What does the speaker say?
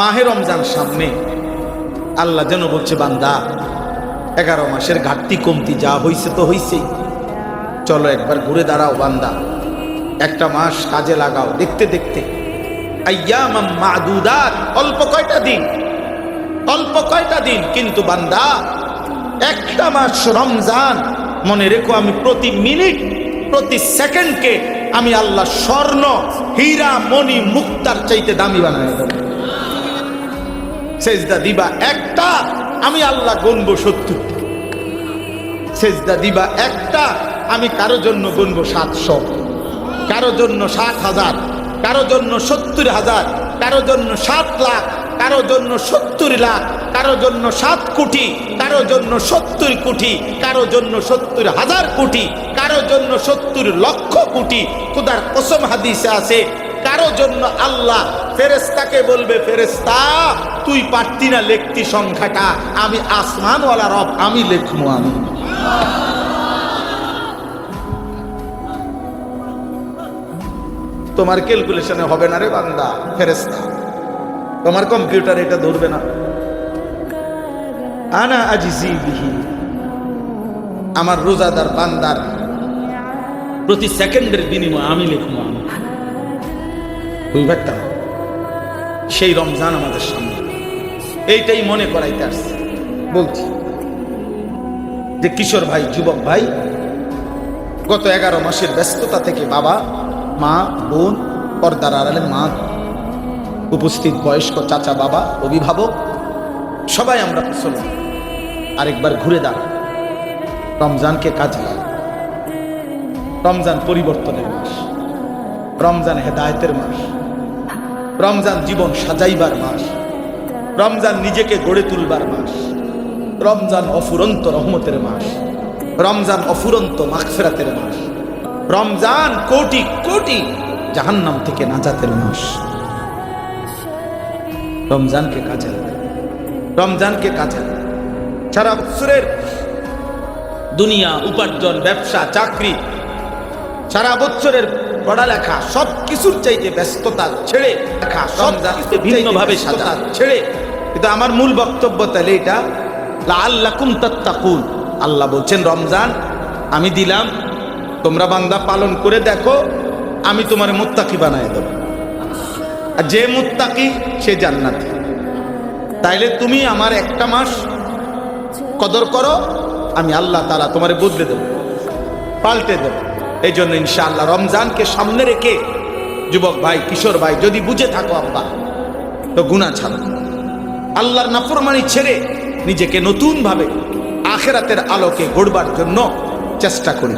মাহে রমজান সামনে। আল্লাহ যেন বলছে, বান্দা, এগারো মাসের ঘাটতি কমতি যা হইছে তো হইছেই। চলো একবার ঘুরে দাঁড়াও, বান্দা। একটা মাস কাজে লাগাও, দেখতে দেখতে। অল্প কয়টা দিন। অল্প কয়টা দিন, কিন্তু বান্দা, একটা মাস রমজান, মনে রেখো আমি প্রতি মিনিট, প্রতি সেকেন্ডকে আমি আল্লাহ স্বর্ণ, হীরা, মণি, মুক্তার চাইতে দামি বানাই দেবো। সেজদা দিবা একটা, আমি আল্লাহ গণবো সত্তর। সেজদা দিবা একটা, আমি কারও জন্য গণবো সাতশো। কারও জন্য সাত হাজার, কারও জন্য সত্তর হাজার, কারও জন্য সাত লাখ, কারও জন্য সত্তর লাখ, কারও জন্য সাত কোটি, কারও জন্য সত্তর কোটি, কারও জন্য সত্তর হাজার কোটি, কারও জন্য সত্তর লক্ষ কোটি। খুদার কসম হাদিসে আছে কারও জন্য আল্লাহ ফেরেস্তাকে বলবে ফেরেস্তা তুই পারতি না লেখতি সংখ্যাটা। আমি আসমানওয়ালা রব, আমি লেখবো আমি। তোমার ক্যালকুলেশনে হবে না রে বান্দা ফেরেস্তা তোমার কম্পিউটার এটা ধরবে না। আনা আজিজি বিহি। আমার রোজাদার বান্দার প্রতি সেকেন্ডের বিনিময় আমি লিখব আমি। সেই রমজান আমাদের সামনে। এইটাই মনে করাইতে আসছে। বলছি যে কিশোর ভাই, যুবক ভাই, গত এগারো মাসের ব্যস্ততা থেকে বাবা, মা, বোন, পর্দার আড়ালে মা, উপস্থিত বয়স্ক চাচা, বাবা, অভিভাবক, সবাই আমরা মুসলমান। আরেকবার ঘুরে দাঁড়া রমজানকে কাজে লাগা রমজান পরিবর্তনের মাস। রমজান হেদায়তের মাস। রমজান জীবন সাজাইবার মাস। রমজান নিজেকে গড়ে তুলবার মাস। রমজান অফুরন্ত রহমতের মাস। রমজান অফুরন্ত মাগফিরাতের মাস। রমজান কোটি কোটি জাহান্নাম থেকে নাজাতের মাস। রমজানকে কাজে রমজানকে কাজে সারা বছরের দুনিয়া, উপার্জন, ব্যবসা, চাকরি, সারা বছরের পড়ালেখা সব কিছুর চাইতে ব্যস্ততা ছেড়ে লেখা সব ভিন্নভাবে সাজা ছেড়ে। কিন্তু আমার মূল বক্তব্য তাহলে এটা লাল্লাকুম তাত্তাকুন। আল্লাহ বলছেন রমজান আমি দিলাম তোমরা বান্দা পালন করে দেখো আমি তোমার মুত্তাকি বানায় দেব। আর যে মুত্তাকি সে জান্নাতি। তাইলে তুমি আমার একটা মাস কদর করো আমি আল্লাহ তালা তোমারে বদলে দেব পাল্টে দেব। এই জন্য ইনশাআল্লাহ রমজানকে সামনে রেখে, যুবক ভাই, কিশোর ভাই, যদি বুঝে থাকো আব্বা, তো গুণা ছাড়ো। আল্লাহর নাফরমানি ছেড়ে নিজেকে নতুনভাবে আখেরাতের আলোকে গড়বার জন্য চেষ্টা করি।